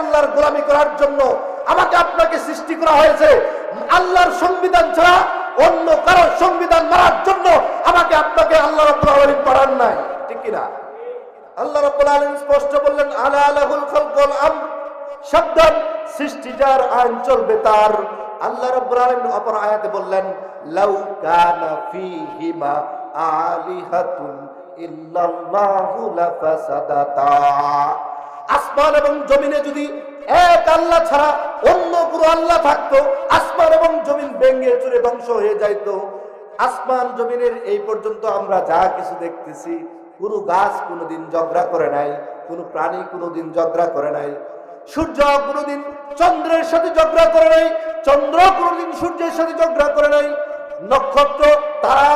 আল্লাহর গোলামি করার জন্য আমাকে আপনাকে সৃষ্টি করা হয়েছে। আল্লাহর সংবিধান ছাড়া অন্য কারোর সংবিধান মারার জন্য আমাকে আপনাকে আল্লাহ রব্বুল আলামিন পাঠান নাই। ঠিক কিনা? আল্লাহ রাব্বুল আলামিন স্পষ্ট বললেন, আলা আলাহুল খালকুল আম শব্দান সৃষ্টি যার আইন চলবে তার। আল্লাহ রাব্বুল আলামিন অপর আয়াতে বললেন, লাউ কানা ফীহিমা আলিহাতুন ইল্লাল্লাহু লাফাসাদাতা। আসমান এবং জমিনে যদি এক আল্লাহ ছাড়া অন্য কোনো আল্লাহ থাকতো, আসমান এবং জমিন ভেঙে চুরে ধ্বংস হয়ে যাইতো। আসমান জমিনের এই পর্যন্ত আমরা যা কিছু দেখতেছি, কোনো গাছ কোনোদিন ঝগড়া করে নাই, কোনো প্রাণী কোনোদিন ঝগড়া করে নাই। সূর্য কোনোদিন চন্দ্রের সাথে ঝগড়া করে নাই, চন্দ্র কোনোদিন সূর্যের সাথে ঝগড়া করে নাই। নক্ষত্র, তারা,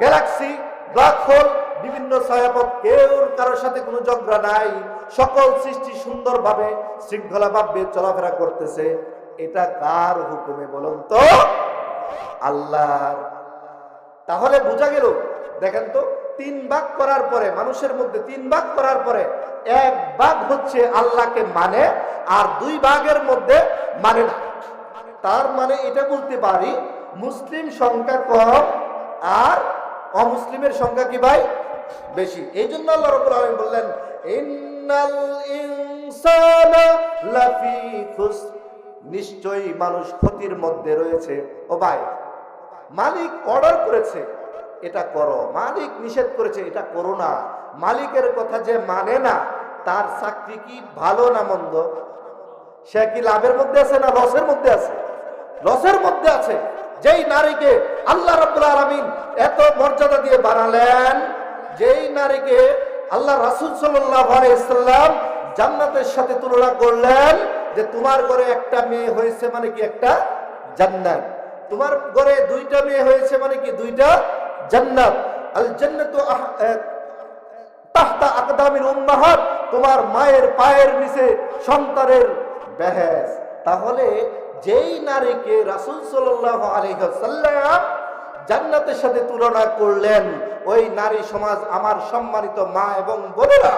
গ্যালাক্সি, ব্ল্যাক হোল বিভিন্ন ছায়াপথ কেউ কারোর সাথে কোনো ঝগড়া নাই। সকল সৃষ্টি সুন্দরভাবে শৃঙ্খলাভাবে চলাফেরা করতেছে। এটা কার হুকুমে বলুন তো? আল্লাহর। তাহলে বোঝা গেল, দেখেন তো, তিন ভাগ করার পরে, মানুষের মধ্যে তিন ভাগ করার পরে, এক ভাগ হচ্ছে আল্লাহকে মানে আর দুই ভাগের মধ্যে মানে না। তার মানে এটা বলতে পারি, মুসলিম সংখ্যা কম আর অমুসলিমের সংখ্যা কি ভাই? বেশি। এই জন্য আল্লাহ রাব্বুল আলামিন বললেন নিশ্চয়ই মানুষ ক্ষতির মধ্যে রয়েছে। ও ভাই, মালিক অর্ডার করেছে, এটা করো। মালিক নিষেধ করেছে, এটা করো না। মালিকের কথা যে মানে না, তার চাকরি কি ভালো না মন্দ? সে কি লাভের মধ্যে আছে না লসের মধ্যে আছে? লসের মধ্যে আছে। যেই নারীকে আল্লাহ রাব্বুল আলামিন এত মর্যাদা দিয়ে বানালেন যেই নারীকে আল্লাহ রাসূল সাল্লাম জান্নাতের সাথে তুলনা করলেন যে তোমার ঘরে একটা মেয়ে হয়েছে মানে কি একটা জান্নাত। তোমার ঘরে দুইটা মেয়ে হয়েছে মানে কি দুইটা জান্নাত। আল জান্নাতু তাহতা আকদামিল উম্মাহাত, তোমার মায়ের পায়ের নিচে সন্তানের বেহেস তাহলে যেই নারীকে রাসূল সাল্লাল্লাহু আলাইহি ওয়াসাল্লাম জান্নাতের সাথে তুলনা করলেন, ওই নারী সমাজ আমার সম্মানিত মা এবং বোনেরা।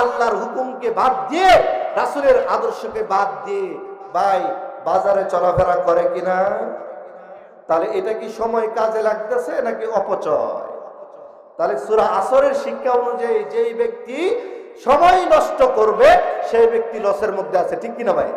আল্লাহর হুকুমকে বাদ দিয়ে, রাসূলের আদর্শকে বাদ দিয়ে, ভাই, বাজারে চলাফেরা করে কিনা তাহলে এটা কি সময় কাজে লাগতেছে নাকি অপচয়? তাহলে সুরা আসরের শিক্ষা অনুযায়ী যেই ব্যক্তি সময় নষ্ট করবে, সেই ব্যক্তি লসের মধ্যে আছে, ঠিক কিনা ভাই?